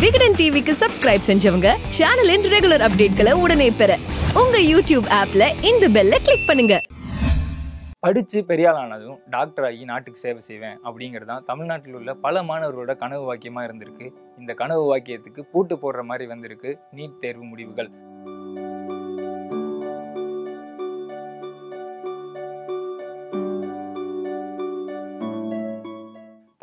விகடன் டிவிக்கு சப்ஸ்கிரைப் செஞ்சவங்க சேனலின் ரெகுலர் அப்டேட்களை உடனே பெற உங்க யூடியூப் ஆப்ல இந்த பெல்ல கிளிக் பண்ணுங்க. படித்து பெரியாளானதும் டாக்டர் ஆகி நாட்டுக்கு சேவை செய்வேன் அப்படிங்கிறது தான் தமிழ்நாட்டில் உள்ள பல மாணவர்களோட கனவு வாக்கியமாக இருந்திருக்கு. இந்த கனவு வாக்கியத்துக்கு பூட்டு போடுற மாதிரி வந்திருக்கு நீட் தேர்வு முடிவுகள்.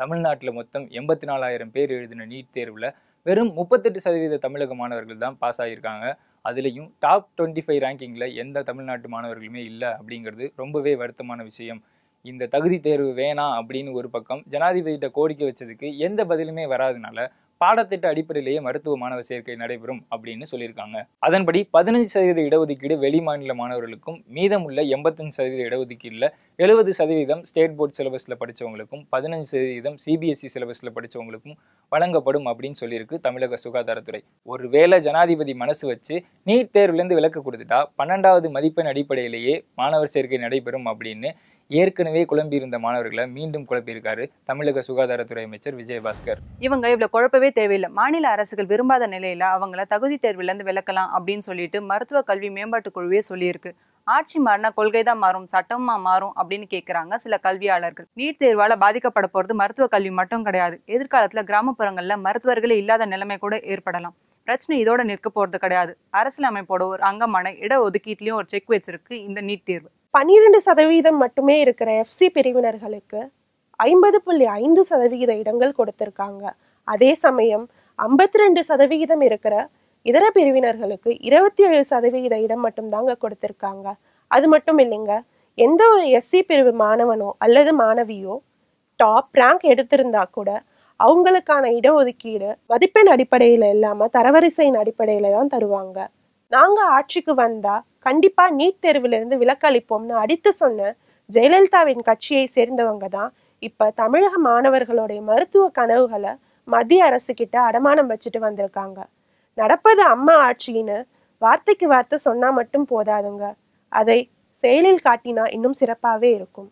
தமிழ்நாட்டில் மொத்தம் எண்பத்தி நாலாயிரம் பேர் எழுதின நீட் தேர்வில் வெறும் முப்பத்தெட்டு சதவீத தமிழக மாணவர்கள் தான் பாஸ் ஆகியிருக்காங்க. அதுலேயும் டாப் டுவெண்ட்டி ஃபைவ் ரேங்கிங்கில் எந்த தமிழ்நாட்டு மாணவர்களுமே இல்லை அப்படிங்கிறது ரொம்பவே வருத்தமான விஷயம். இந்த தகுதி தேர்வு வேணாம் அப்படின்னு ஒரு பக்கம் ஜனாதிபதியிட்ட கோரிக்கை வச்சதுக்கு எந்த பதிலுமே வராதனால பாடத்திட்ட அடிப்படையிலேயே மருத்துவ மாணவர் சேர்க்கை நடைபெறும் அப்படின்னு சொல்லியிருக்காங்க. அதன்படி பதினஞ்சு சதவீத இடஒதுக்கீடு வெளி மாநில மாணவர்களுக்கும் மீதமுள்ள எண்பத்தஞ்சு சதவீத இடஒதுக்கீடுல எழுபது சதவீதம் ஸ்டேட் போர்ட் சிலபஸில் படிச்சவங்களுக்கும் பதினஞ்சு சதவீதம் சிபிஎஸ்சி சிலபஸில் படித்தவங்களுக்கும் வழங்கப்படும் அப்படின்னு சொல்லியிருக்கு தமிழக சுகாதாரத்துறை. ஒருவேளை ஜனாதிபதி மனசு வச்சு நீட் தேர்வுலேருந்து விலக்கு கொடுத்துட்டா பன்னெண்டாவது மதிப்பெண் அடிப்படையிலேயே மாணவர் சேர்க்கை நடைபெறும் அப்படின்னு ஏற்கனவே குழம்பியிருந்த மாணவர்களை மீண்டும் குழப்பியிருக்காரு தமிழக சுகாதாரத்துறை அமைச்சர் விஜயபாஸ்கர். இவங்க இவ்வளவு குழப்பவே தேவையில்லை. மாநில அரசுகள் விரும்பாத நிலையில அவங்கள தகுதி தேர்வுல இருந்து விலக்கலாம் அப்படின்னு சொல்லிட்டு மருத்துவ கல்வி மேம்பாட்டு குழுவே சொல்லியிருக்கு. ஆட்சி மாறினா கொள்கை தான் மாறும் சட்டமா மாறும் அப்படின்னு கேக்குறாங்க சில கல்வியாளர்கள். நீட் தேர்வால பாதிக்கப்பட போறது மருத்துவ கல்வி மட்டும் கிடையாது. எதிர்காலத்துல கிராமப்புறங்கள்ல மருத்துவர்களே இல்லாத நிலைமை கூட ஏற்படலாம். பிரச்சனை இதோட நிற்க போறது கிடையாது. அரசியலமைப்போட ஒரு அங்கமான இடஒதுக்கீட்லேயும் ஒரு செக் வச்சிருக்கு இந்த நீட் தேர்வு. பன்னிரண்டு சதவீதம் மட்டுமே இருக்கிற எஃப்சி பிரிவினர்களுக்கு ஐம்பது புள்ளி ஐந்து சதவிகித இடங்கள் கொடுத்திருக்காங்க. அதே சமயம் ஐம்பத்தி ரெண்டு சதவிகிதம் இருக்கிற இதர பிரிவினர்களுக்கு இருபத்தி ஏழு சதவிகித இடம் மட்டும்தாங்க கொடுத்திருக்காங்க. அது மட்டும் இல்லைங்க எந்த ஒரு எஸ்சி பிரிவு மாணவனோ அல்லது மாணவியோ டாப் ரேங்க் எடுத்திருந்தா கூட அவங்களுக்கான இடஒதுக்கீடு மதிப்பெண் அடிப்படையில் இல்லாமல் தரவரிசையின் அடிப்படையில் தான் தருவாங்க. நாங்கள் ஆட்சிக்கு வந்தால் கண்டிப்பாக நீட் தேர்விலிருந்து விலக்களிப்போம்னு அடித்து சொன்ன ஜெயலலிதாவின் கட்சியை சேர்ந்தவங்க தான் இப்போ தமிழக மாணவர்களுடைய மருத்துவ கனவுகளை மத்திய அரசு கிட்ட அடமானம் வச்சுட்டு வந்திருக்காங்க. நடப்பது அம்மா ஆட்சின்னு வார்த்தைக்கு வார்த்தை சொன்னா மட்டும் போதாதுங்க. அதை செயலில் காட்டினா இன்னும் சிறப்பாகவே இருக்கும்.